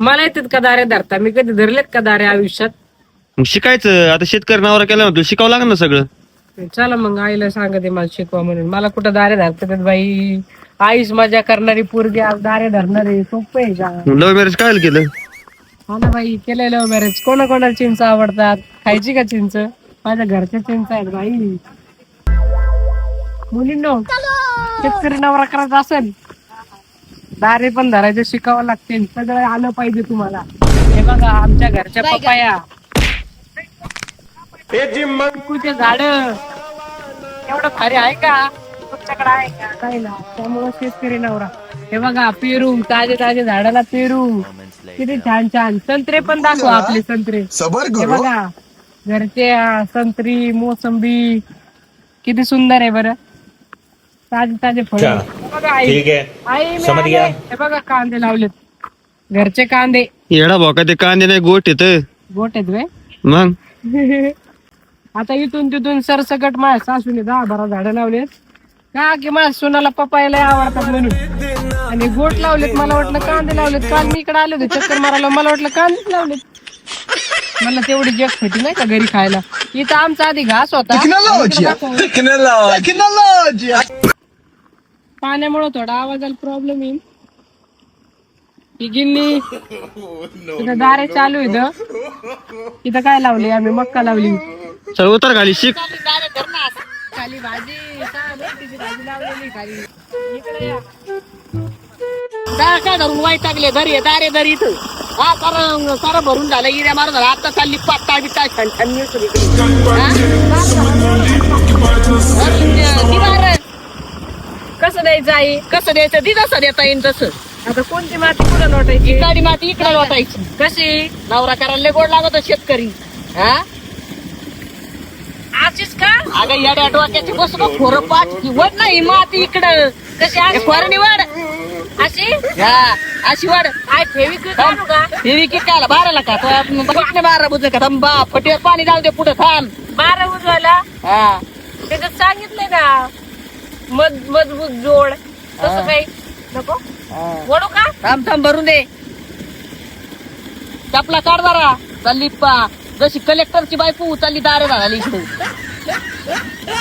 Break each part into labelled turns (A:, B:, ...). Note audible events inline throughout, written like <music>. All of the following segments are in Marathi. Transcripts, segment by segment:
A: मला येतात का दारे धरता? मी कधी धरलेत का दारे आयुष्यात?
B: मग शिकायचं आता शेतकरी नवरा केला म्हणतो शिकावं लागेल ना सगळं.
A: चला मग आईला सांगते मला शिकवा म्हणून. मला कुठं दारे धरतात बाई? आईच मजा करणारी पोरगी आज दारे धरणारी सोपं आहे का?
B: लव्ह मॅरेज काय केलं?
A: हा ना बाई केलंय लव्ह मॅरेज कोणा कोणाला चिंच आवडतात? खायची का चिंच? माझ्या घरच्या चिंच आहेत बाई. मुलींनो शेतकरी नवरा करायचा असेल दारे पण धरायचे शिकावं लागतील सगळं आलं पाहिजे तुम्हाला. हे बघा आमच्या घरच्या पपाया चिकूचे झाड. एवढं भारी आहे का? तुमच्याकडे आहे का? नाही. ना त्यामुळे शेतकरी नवरा. हे बघा पेरू ताजे ताजे झाडाला पेरू किती छान छान. संत्रे पण दाखवा आपले संत्रे.
C: सबर
A: हे बघा घरचे संत्री मोसंबी. किती सुंदर आहे बरं. ताजे ताजे फळ. बघा आई.
D: ठीक है
A: आई मी
D: समज
A: आले.
D: गया.
A: हे बघा कांदे लावलेत. घरचे कांदे.
B: येडा भोका ते कांदे नाही गोट येत
A: गोट आहेत व्हय?
B: मग? <laughs>
A: आता इथून तिथून सरसकट माझ्या सासूने दहा बारा झाडं लावलेत. का की माझ्या सोनाला पपायला आवडतात म्हणून? आणि गोट लावलेत मला वाटलं कांदे लावलेत. काल मी इकडे आले होते चक्कर मारायला. मला वाटलं कांदेच लावलेत. मला तेवढी जग होती नाही का घरी खायला? इथं आमचा आधी घास होता.
C: टेक्नॉलॉजी टेक्नॉलॉजी
A: पाण्यामुळे थोडा आवाजाला प्रॉब्लेम येईल. ही गिन्नी <laughs> इथं दारे चालू आहे इथं इथं काय लावले आम्ही? मक्का लावली.
B: चल उतर खाली शिक.
A: खाली भाजी काय मेथीची भाजी लावलेली खाली. इकडे या. काय काय धरून वाईट टाकले घरी आहे, दारे दरी इथं. हा सारं सारं भरून झालं इऱ्या मारून झालं. आता चालली पात्ता बित्ता छान छान मिळतो कसं द्यायचं आई? कसं द्यायचं? ती जसं देता येईल तसं. आता कोणती माती कुठं लोटायची? इकडे माती इकडे लोटायची. कशी? नवरा करायला लय गोड लागत शेतकरी. हा? आजीच का? अगं या डोक्याची बस खोर पाच की वड नाही माती इकडं. कशी आहे खोर निवड अशी? हा अशी वड. काय फेविक का फेविक काय बाराला का? बघितलं बारा बुज का? थांब बा फटे पाणी जाऊ दे पुढे थांब. बारा बुजवायला? हा. त्याच्यात सांगितलंय ना. मध मजबूत जोड. तसं काही नको? वडू का? थांब थांब भरून दे. चपला काढ जरा चालली पा. जशी कलेक्टरची बायको चालली दारे झाली इकडे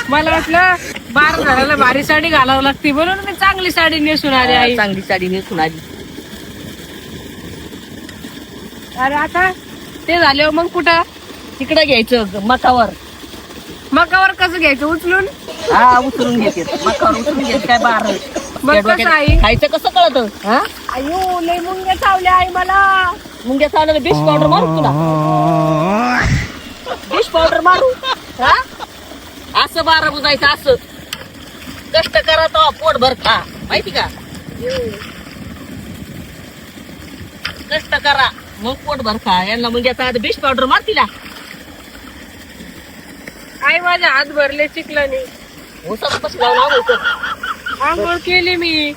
A: मला वाटलं बार झाडाला भारी साडी घालावं लागते. म्हणून मी चांगली साडी नेसून आली आई. चांगली साडी नेसून आली. अरे आता ते झाल्यावर मग कुठं? तिकडे घ्यायचं मकावर. मकावर कसं घ्यायचं? उचलून? हा उचलून घेते. मकावर उचलून घेते काय बार मग कसं आई खायचं कसं कळत? अयो लय मुंग्या चावल्या आई मला. मुंग्या चावल्या डिश पावडर मारू तुला? डिश पावडर मारू? हा? असं बारा बुजायचं असं. कष्ट करा तो पोट भर खा. माहिती का? कष्ट करा. मग पोट भर खा. यांना मुंग्याचा डिश पावडर मार तिला. आई माझ्या हात भरले चिकलाने हो सब कसं लावून आंघोळ केली मी.